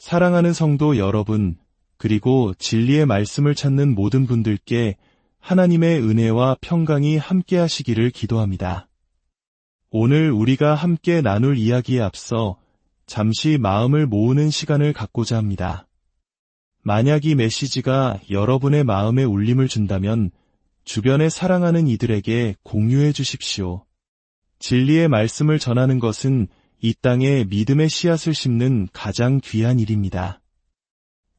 사랑하는 성도 여러분, 그리고 진리의 말씀을 찾는 모든 분들께 하나님의 은혜와 평강이 함께 하시기를 기도합니다. 오늘 우리가 함께 나눌 이야기에 앞서 잠시 마음을 모으는 시간을 갖고자 합니다. 만약 이 메시지가 여러분의 마음에 울림을 준다면 주변에 사랑하는 이들에게 공유해 주십시오. 진리의 말씀을 전하는 것은 이 땅에 믿음의 씨앗을 심는 가장 귀한 일입니다.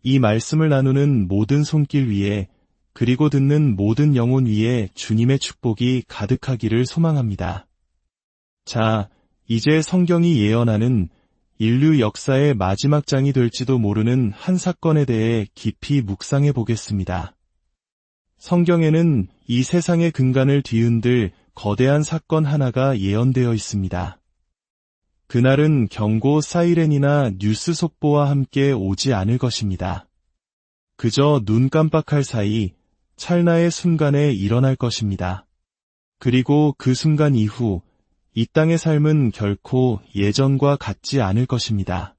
이 말씀을 나누는 모든 손길 위에 그리고 듣는 모든 영혼 위에 주님의 축복이 가득하기를 소망합니다. 자, 이제 성경이 예언하는 인류 역사의 마지막 장이 될지도 모르는 한 사건에 대해 깊이 묵상해 보겠습니다. 성경에는 이 세상의 근간을 뒤흔들 거대한 사건 하나가 예언되어 있습니다. 그날은 경고 사이렌이나 뉴스 속보와 함께 오지 않을 것입니다. 그저 눈 깜빡할 사이 찰나의 순간에 일어날 것입니다. 그리고 그 순간 이후 이 땅의 삶은 결코 예전과 같지 않을 것입니다.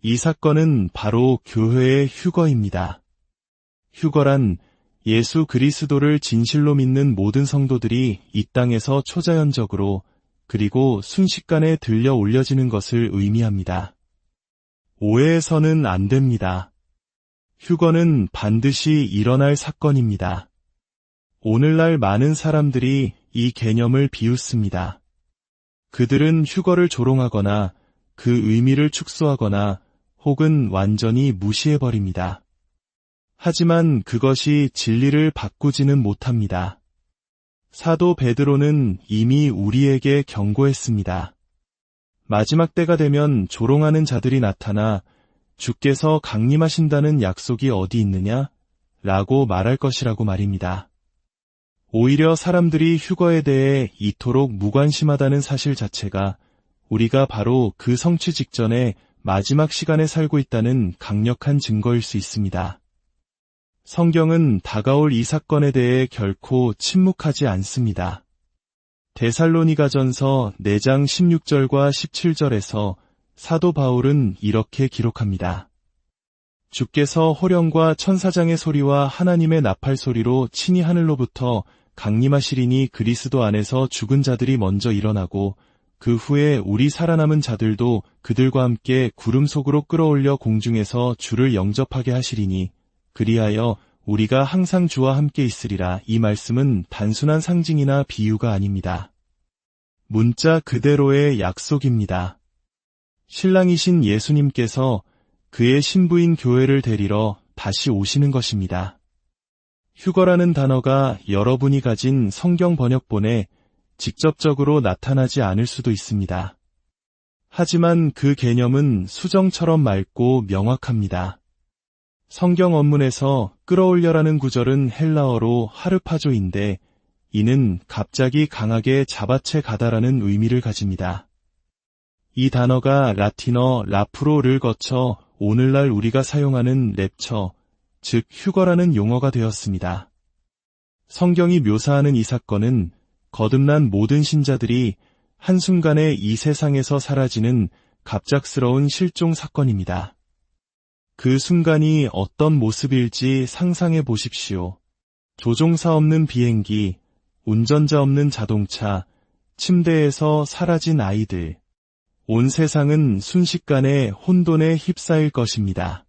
이 사건은 바로 교회의 휴거입니다. 휴거란 예수 그리스도를 진실로 믿는 모든 성도들이 이 땅에서 초자연적으로 그리고 순식간에 들려 올려지는 것을 의미합니다. 오해해서는 안 됩니다. 휴거는 반드시 일어날 사건입니다. 오늘날 많은 사람들이 이 개념을 비웃습니다. 그들은 휴거를 조롱하거나 그 의미를 축소하거나 혹은 완전히 무시해버립니다. 하지만 그것이 진리를 바꾸지는 못합니다. 사도 베드로는 이미 우리에게 경고했습니다. 마지막 때가 되면 조롱하는 자들이 나타나 주께서 강림하신다는 약속이 어디 있느냐? 라고 말할 것이라고 말입니다. 오히려 사람들이 휴거에 대해 이토록 무관심하다는 사실 자체가 우리가 바로 그 성취 직전에 마지막 시간에 살고 있다는 강력한 증거일 수 있습니다. 성경은 다가올 이 사건에 대해 결코 침묵하지 않습니다. 데살로니가전서 4장 16절과 17절에서 사도 바울은 이렇게 기록합니다. 주께서 호령과 천사장의 소리와 하나님의 나팔 소리로 친히 하늘로부터 강림하시리니 그리스도 안에서 죽은 자들이 먼저 일어나고 그 후에 우리 살아남은 자들도 그들과 함께 구름 속으로 끌어올려 공중에서 주를 영접하게 하시리니 그리하여 우리가 항상 주와 함께 있으리라 이 말씀은 단순한 상징이나 비유가 아닙니다. 문자 그대로의 약속입니다. 신랑이신 예수님께서 그의 신부인 교회를 데리러 다시 오시는 것입니다. 휴거라는 단어가 여러분이 가진 성경 번역본에 직접적으로 나타나지 않을 수도 있습니다. 하지만 그 개념은 수정처럼 맑고 명확합니다. 성경 원문에서 끌어올려라는 구절은 헬라어로 하르파조인데 이는 갑자기 강하게 잡아채 가다라는 의미를 가집니다. 이 단어가 라틴어 라프로를 거쳐 오늘날 우리가 사용하는 랩처, 즉 휴거라는 용어가 되었습니다. 성경이 묘사하는 이 사건은 거듭난 모든 신자들이 한순간에 이 세상에서 사라지는 갑작스러운 실종 사건입니다. 그 순간이 어떤 모습일지 상상해 보십시오. 조종사 없는 비행기, 운전자 없는 자동차, 침대에서 사라진 아이들, 온 세상은 순식간에 혼돈에 휩싸일 것입니다.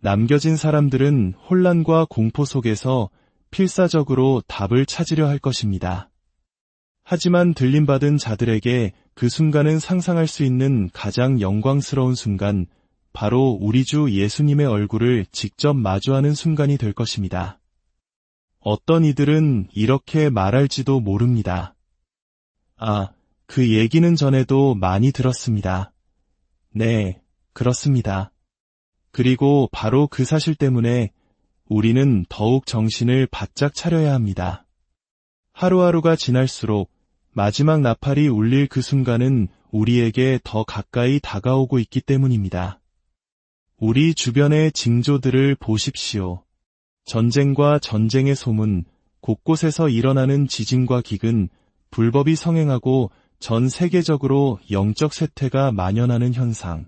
남겨진 사람들은 혼란과 공포 속에서 필사적으로 답을 찾으려 할 것입니다. 하지만 들림받은 자들에게 그 순간은 상상할 수 있는 가장 영광스러운 순간, 바로 우리 주 예수님의 얼굴을 직접 마주하는 순간이 될 것입니다. 어떤 이들은 이렇게 말할지도 모릅니다. 아, 그 얘기는 전에도 많이 들었습니다. 네, 그렇습니다. 그리고 바로 그 사실 때문에 우리는 더욱 정신을 바짝 차려야 합니다. 하루하루가 지날수록 마지막 나팔이 울릴 그 순간은 우리에게 더 가까이 다가오고 있기 때문입니다. 우리 주변의 징조들을 보십시오. 전쟁과 전쟁의 소문, 곳곳에서 일어나는 지진과 기근, 불법이 성행하고 전 세계적으로 영적 쇠퇴가 만연하는 현상.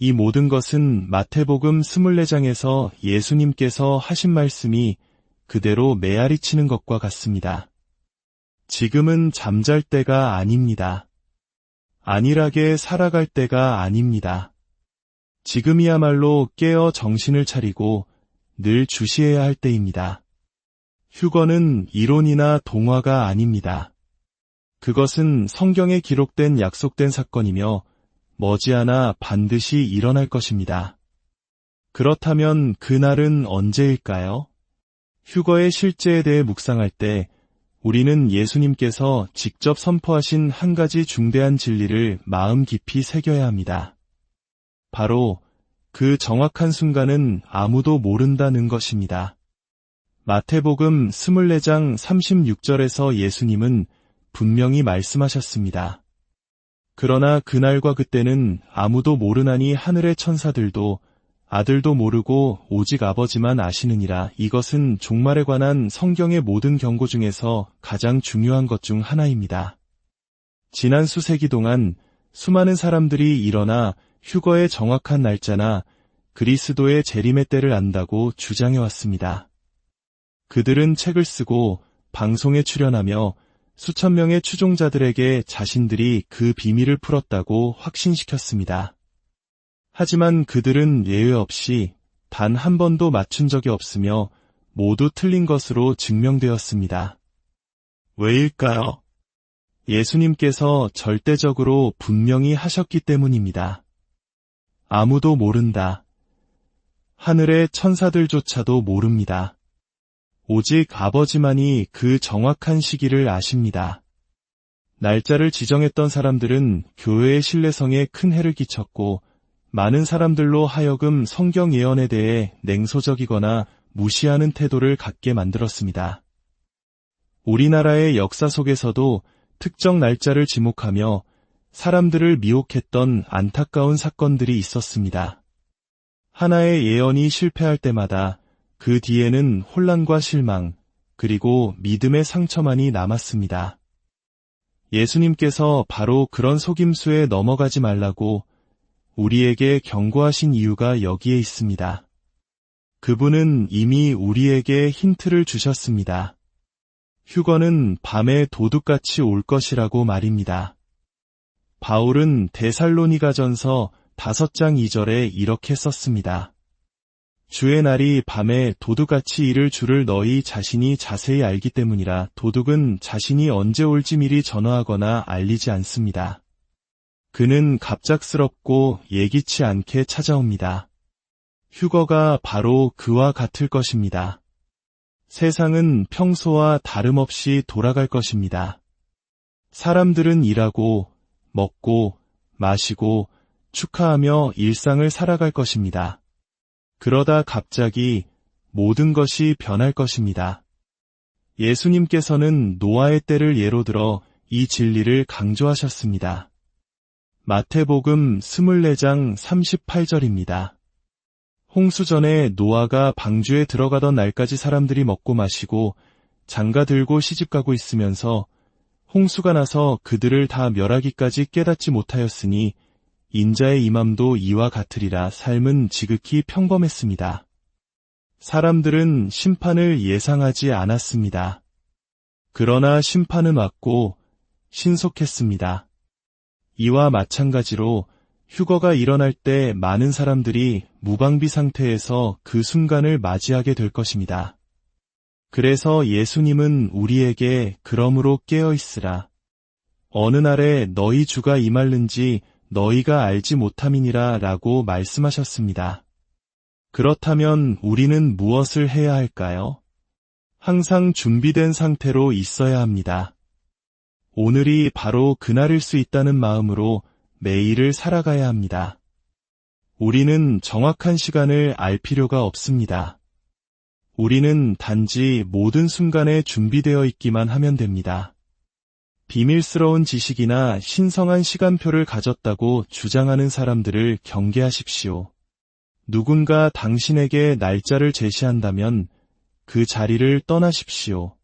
이 모든 것은 마태복음 24장에서 예수님께서 하신 말씀이 그대로 메아리 치는 것과 같습니다. 지금은 잠잘 때가 아닙니다. 안일하게 살아갈 때가 아닙니다. 지금이야말로 깨어 정신을 차리고 늘 주시해야 할 때입니다. 휴거는 이론이나 동화가 아닙니다. 그것은 성경에 기록된 약속된 사건이며 머지않아 반드시 일어날 것입니다. 그렇다면 그날은 언제일까요? 휴거의 실제에 대해 묵상할 때 우리는 예수님께서 직접 선포하신 한 가지 중대한 진리를 마음 깊이 새겨야 합니다. 바로 그 정확한 순간은 아무도 모른다는 것입니다. 마태복음 24장 36절에서 예수님은 분명히 말씀하셨습니다. 그러나 그날과 그때는 아무도 모르나니 하늘의 천사들도 아들도 모르고 오직 아버지만 아시느니라 이것은 종말에 관한 성경의 모든 경고 중에서 가장 중요한 것 중 하나입니다. 지난 수세기 동안 수많은 사람들이 일어나 휴거의 정확한 날짜나 그리스도의 재림의 때를 안다고 주장해왔습니다. 그들은 책을 쓰고 방송에 출연하며 수천 명의 추종자들에게 자신들이 그 비밀을 풀었다고 확신시켰습니다. 하지만 그들은 예외 없이 단 한 번도 맞춘 적이 없으며 모두 틀린 것으로 증명되었습니다. 왜일까요? 예수님께서 절대적으로 분명히 하셨기 때문입니다. 아무도 모른다. 하늘의 천사들조차도 모릅니다. 오직 아버지만이 그 정확한 시기를 아십니다. 날짜를 지정했던 사람들은 교회의 신뢰성에 큰 해를 끼쳤고 많은 사람들로 하여금 성경 예언에 대해 냉소적이거나 무시하는 태도를 갖게 만들었습니다. 우리나라의 역사 속에서도 특정 날짜를 지목하며 사람들을 미혹했던 안타까운 사건들이 있었습니다. 하나의 예언이 실패할 때마다 그 뒤에는 혼란과 실망, 그리고 믿음의 상처만이 남았습니다. 예수님께서 바로 그런 속임수에 넘어가지 말라고 우리에게 경고하신 이유가 여기에 있습니다. 그분은 이미 우리에게 힌트를 주셨습니다. 휴거는 밤에 도둑같이 올 것이라고 말입니다. 바울은 데살로니가 전서 5장 2절에 이렇게 썼습니다. 주의 날이 밤에 도둑같이 이를 줄을 너희 자신이 자세히 알기 때문이라 도둑은 자신이 언제 올지 미리 전화하거나 알리지 않습니다. 그는 갑작스럽고 예기치 않게 찾아옵니다. 휴거가 바로 그와 같을 것입니다. 세상은 평소와 다름없이 돌아갈 것입니다. 사람들은 일하고, 먹고, 마시고, 축하하며 일상을 살아갈 것입니다. 그러다 갑자기 모든 것이 변할 것입니다. 예수님께서는 노아의 때를 예로 들어 이 진리를 강조하셨습니다. 마태복음 24장 38절입니다. 홍수 전에 노아가 방주에 들어가던 날까지 사람들이 먹고 마시고 장가 들고 시집 가고 있으면서 홍수가 나서 그들을 다 멸하기까지 깨닫지 못하였으니 인자의 임함도 이와 같으리라 삶은 지극히 평범했습니다. 사람들은 심판을 예상하지 않았습니다. 그러나 심판은 왔고 신속했습니다. 이와 마찬가지로 휴거가 일어날 때 많은 사람들이 무방비 상태에서 그 순간을 맞이하게 될 것입니다. 그래서 예수님은 우리에게 그러므로 깨어 있으라. 어느 날에 너희 주가 임할는지 너희가 알지 못함이니라 라고 말씀하셨습니다. 그렇다면 우리는 무엇을 해야 할까요? 항상 준비된 상태로 있어야 합니다. 오늘이 바로 그날일 수 있다는 마음으로 매일을 살아가야 합니다. 우리는 정확한 시간을 알 필요가 없습니다. 우리는 단지 모든 순간에 준비되어 있기만 하면 됩니다. 비밀스러운 지식이나 신성한 시간표를 가졌다고 주장하는 사람들을 경계하십시오. 누군가 당신에게 날짜를 제시한다면 그 자리를 떠나십시오.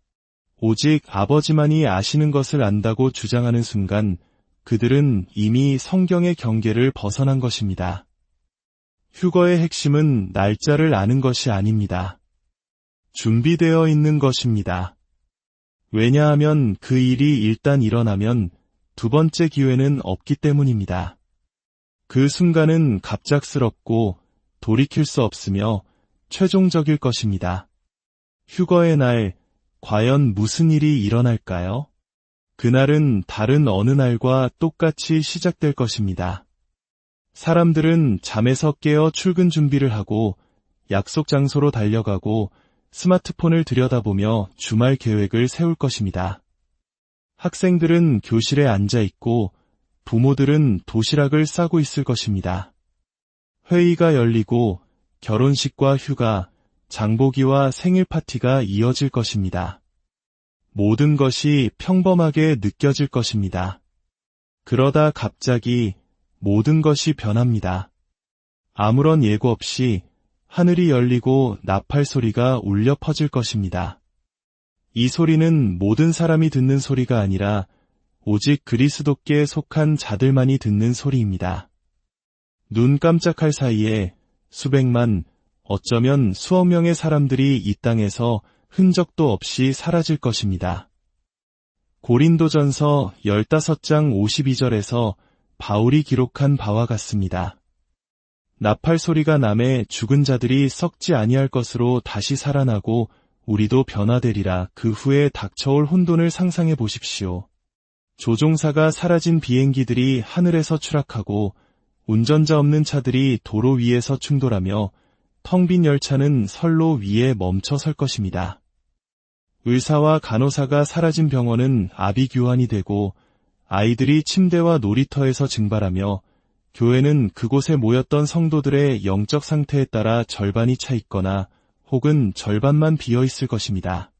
오직 아버지만이 아시는 것을 안다고 주장하는 순간 그들은 이미 성경의 경계를 벗어난 것입니다. 휴거의 핵심은 날짜를 아는 것이 아닙니다. 준비되어 있는 것입니다. 왜냐하면 그 일이 일단 일어나면 두 번째 기회는 없기 때문입니다. 그 순간은 갑작스럽고 돌이킬 수 없으며 최종적일 것입니다. 휴거의 날, 과연 무슨 일이 일어날까요? 그날은 다른 어느 날과 똑같이 시작될 것입니다. 사람들은 잠에서 깨어 출근 준비를 하고 약속 장소로 달려가고 스마트폰을 들여다보며 주말 계획을 세울 것입니다. 학생들은 교실에 앉아 있고 부모들은 도시락을 싸고 있을 것입니다. 회의가 열리고 결혼식과 휴가, 장보기와 생일 파티가 이어질 것입니다. 모든 것이 평범하게 느껴질 것입니다. 그러다 갑자기 모든 것이 변합니다. 아무런 예고 없이 하늘이 열리고 나팔 소리가 울려 퍼질 것입니다. 이 소리는 모든 사람이 듣는 소리가 아니라 오직 그리스도께 속한 자들만이 듣는 소리입니다. 눈 깜짝할 사이에 수백만, 어쩌면 수억 명의 사람들이 이 땅에서 흔적도 없이 사라질 것입니다. 고린도전서 15장 52절에서 바울이 기록한 바와 같습니다. 나팔 소리가 남에 죽은 자들이 썩지 아니할 것으로 다시 살아나고 우리도 변화되리라 그 후에 닥쳐올 혼돈을 상상해 보십시오. 조종사가 사라진 비행기들이 하늘에서 추락하고 운전자 없는 차들이 도로 위에서 충돌하며 텅 빈 열차는 선로 위에 멈춰 설 것입니다. 의사와 간호사가 사라진 병원은 아비규환이 되고 아이들이 침대와 놀이터에서 증발하며 교회는 그곳에 모였던 성도들의 영적 상태에 따라 절반이 차 있거나 혹은 절반만 비어 있을 것입니다.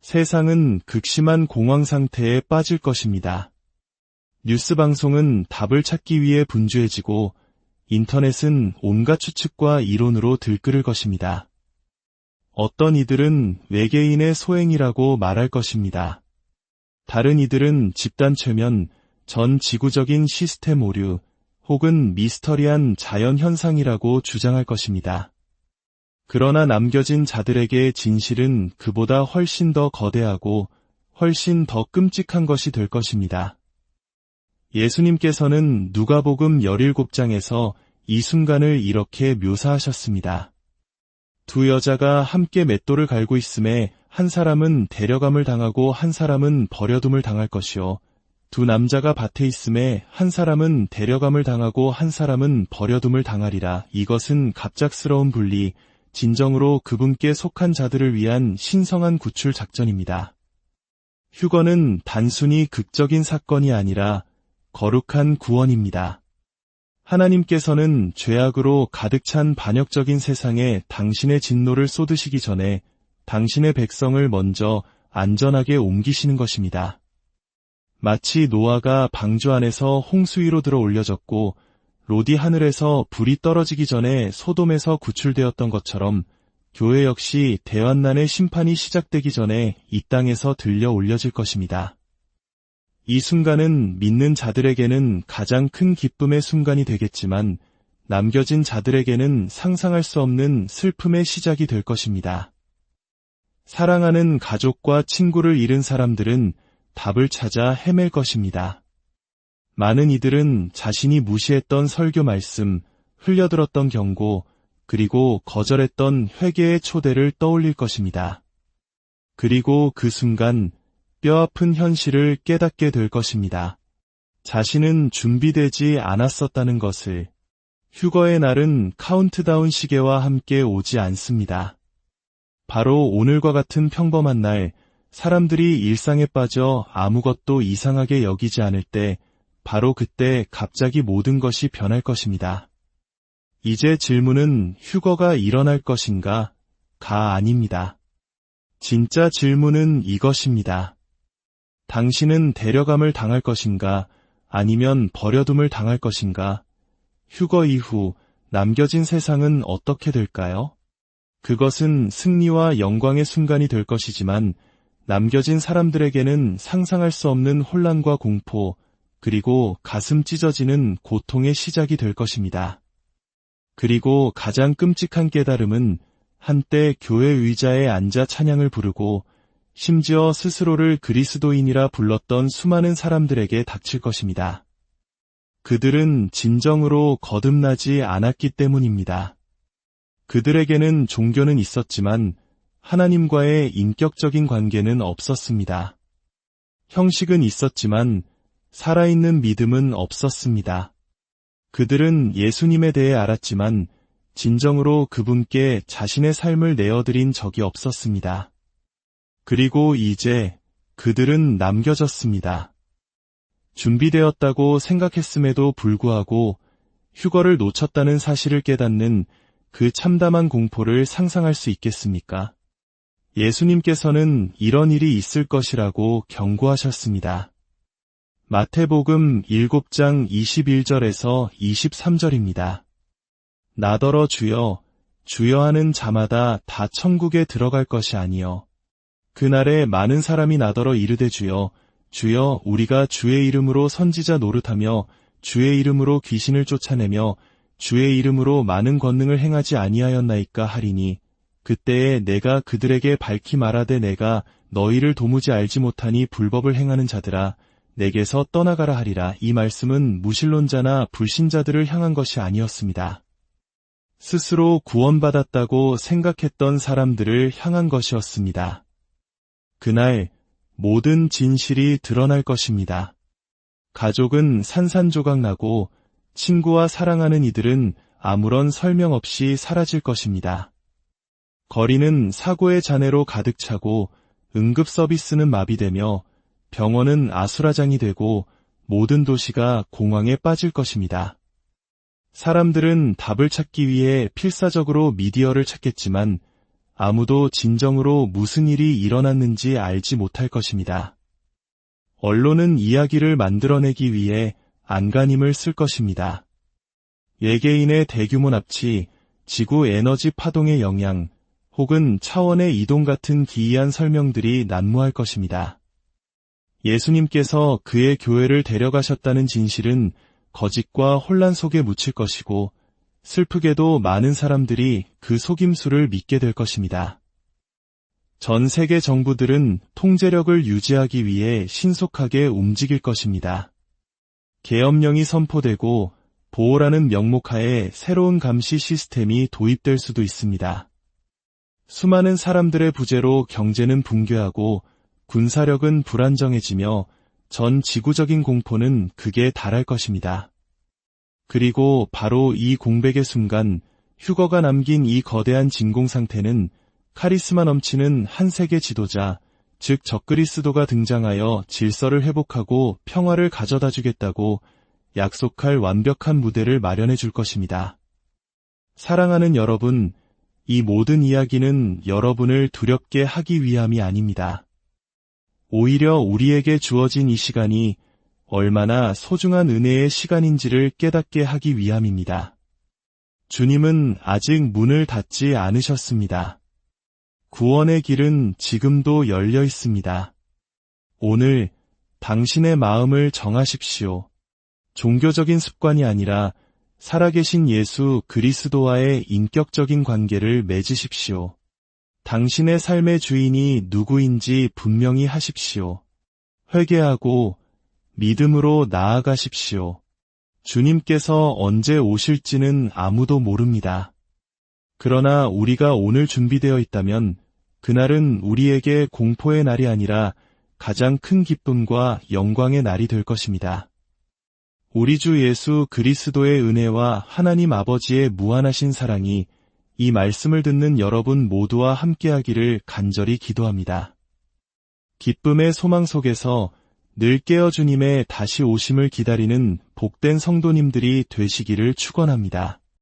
세상은 극심한 공황 상태에 빠질 것입니다. 뉴스 방송은 답을 찾기 위해 분주해지고 인터넷은 온갖 추측과 이론으로 들끓을 것입니다. 어떤 이들은 외계인의 소행이라고 말할 것입니다. 다른 이들은 집단 최면, 전 지구적인 시스템 오류, 혹은 미스터리한 자연 현상이라고 주장할 것입니다. 그러나 남겨진 자들에게 진실은 그보다 훨씬 더 거대하고 훨씬 더 끔찍한 것이 될 것입니다. 예수님께서는 누가복음 17장에서 이 순간을 이렇게 묘사하셨습니다. 두 여자가 함께 맷돌을 갈고 있음에 한 사람은 데려감을 당하고 한 사람은 버려둠을 당할 것이요. 두 남자가 밭에 있음에 한 사람은 데려감을 당하고 한 사람은 버려둠을 당하리라. 이것은 갑작스러운 분리, 진정으로 그분께 속한 자들을 위한 신성한 구출 작전입니다. 휴거는 단순히 극적인 사건이 아니라 거룩한 구원입니다. 하나님께서는 죄악으로 가득 찬 반역적인 세상에 당신의 진노를 쏟으시기 전에 당신의 백성을 먼저 안전하게 옮기시는 것입니다. 마치 노아가 방주 안에서 홍수 위로 들어 올려졌고 로디 하늘에서 불이 떨어지기 전에 소돔에서 구출되었던 것처럼 교회 역시 대환난의 심판이 시작되기 전에 이 땅에서 들려 올려질 것입니다. 이 순간은 믿는 자들에게는 가장 큰 기쁨의 순간이 되겠지만 남겨진 자들에게는 상상할 수 없는 슬픔의 시작이 될 것입니다. 사랑하는 가족과 친구를 잃은 사람들은 답을 찾아 헤맬 것입니다. 많은 이들은 자신이 무시했던 설교 말씀, 흘려들었던 경고, 그리고 거절했던 회개의 초대를 떠올릴 것입니다. 그리고 그 순간 뼈아픈 현실을 깨닫게 될 것입니다. 자신은 준비되지 않았었다는 것을 휴거의 날은 카운트다운 시계와 함께 오지 않습니다. 바로 오늘과 같은 평범한 날, 사람들이 일상에 빠져 아무것도 이상하게 여기지 않을 때 바로 그때 갑자기 모든 것이 변할 것입니다. 이제 질문은 휴거가 일어날 것인가? 가 아닙니다. 진짜 질문은 이것입니다. 당신은 데려감을 당할 것인가? 아니면 버려둠을 당할 것인가? 휴거 이후 남겨진 세상은 어떻게 될까요? 그것은 승리와 영광의 순간이 될 것이지만 남겨진 사람들에게는 상상할 수 없는 혼란과 공포, 그리고 가슴 찢어지는 고통의 시작이 될 것입니다. 그리고 가장 끔찍한 깨달음은 한때 교회 의자에 앉아 찬양을 부르고 심지어 스스로를 그리스도인이라 불렀던 수많은 사람들에게 닥칠 것입니다. 그들은 진정으로 거듭나지 않았기 때문입니다. 그들에게는 종교는 있었지만 하나님과의 인격적인 관계는 없었습니다. 형식은 있었지만 살아있는 믿음은 없었습니다. 그들은 예수님에 대해 알았지만 진정으로 그분께 자신의 삶을 내어드린 적이 없었습니다. 그리고 이제 그들은 남겨졌습니다. 준비되었다고 생각했음에도 불구하고 휴거를 놓쳤다는 사실을 깨닫는 그 참담한 공포를 상상할 수 있겠습니까? 예수님께서는 이런 일이 있을 것이라고 경고하셨습니다. 마태복음 7장 21절에서 23절입니다. 나더러 주여, 주여 하는 자마다 다 천국에 들어갈 것이 아니요. 그날에 많은 사람이 나더러 이르되 주여, 주여 우리가 주의 이름으로 선지자 노릇하며 주의 이름으로 귀신을 쫓아내며 주의 이름으로 많은 권능을 행하지 아니하였나이까 하리니 그때에 내가 그들에게 밝히 말하되 내가 너희를 도무지 알지 못하니 불법을 행하는 자들아 내게서 떠나가라 하리라. 이 말씀은 무신론자나 불신자들을 향한 것이 아니었습니다. 스스로 구원받았다고 생각했던 사람들을 향한 것이었습니다. 그날 모든 진실이 드러날 것입니다. 가족은 산산조각 나고 친구와 사랑하는 이들은 아무런 설명 없이 사라질 것입니다. 거리는 사고의 잔해로 가득 차고 응급 서비스는 마비되며 병원은 아수라장이 되고 모든 도시가 공황에 빠질 것입니다. 사람들은 답을 찾기 위해 필사적으로 미디어를 찾겠지만 아무도 진정으로 무슨 일이 일어났는지 알지 못할 것입니다. 언론은 이야기를 만들어내기 위해 안간힘을 쓸 것입니다. 외계인의 대규모 납치, 지구 에너지 파동의 영향, 혹은 차원의 이동 같은 기이한 설명들이 난무할 것입니다. 예수님께서 그의 교회를 데려가셨다는 진실은 거짓과 혼란 속에 묻힐 것이고 슬프게도 많은 사람들이 그 속임수를 믿게 될 것입니다. 전 세계 정부들은 통제력을 유지하기 위해 신속하게 움직일 것입니다. 계엄령이 선포되고 보호라는 명목하에 새로운 감시 시스템이 도입될 수도 있습니다. 수많은 사람들의 부재로 경제는 붕괴하고 군사력은 불안정해지며 전 지구적인 공포는 극에 달할 것입니다. 그리고 바로 이 공백의 순간 휴거가 남긴 이 거대한 진공 상태는 카리스마 넘치는 한 세계 지도자, 즉 적그리스도가 등장하여 질서를 회복하고 평화를 가져다 주겠다고 약속할 완벽한 무대를 마련해 줄 것입니다. 사랑하는 여러분, 이 모든 이야기는 여러분을 두렵게 하기 위함이 아닙니다. 오히려 우리에게 주어진 이 시간이 얼마나 소중한 은혜의 시간인지를 깨닫게 하기 위함입니다. 주님은 아직 문을 닫지 않으셨습니다. 구원의 길은 지금도 열려 있습니다. 오늘 당신의 마음을 정하십시오. 종교적인 습관이 아니라 살아계신 예수 그리스도와의 인격적인 관계를 맺으십시오. 당신의 삶의 주인이 누구인지 분명히 하십시오. 회개하고 믿음으로 나아가십시오. 주님께서 언제 오실지는 아무도 모릅니다. 그러나 우리가 오늘 준비되어 있다면 그날은 우리에게 공포의 날이 아니라 가장 큰 기쁨과 영광의 날이 될 것입니다. 우리 주 예수 그리스도의 은혜와 하나님 아버지의 무한하신 사랑이 이 말씀을 듣는 여러분 모두와 함께하기를 간절히 기도합니다. 기쁨의 소망 속에서 늘 깨어 주님의 다시 오심을 기다리는 복된 성도님들이 되시기를 축원합니다.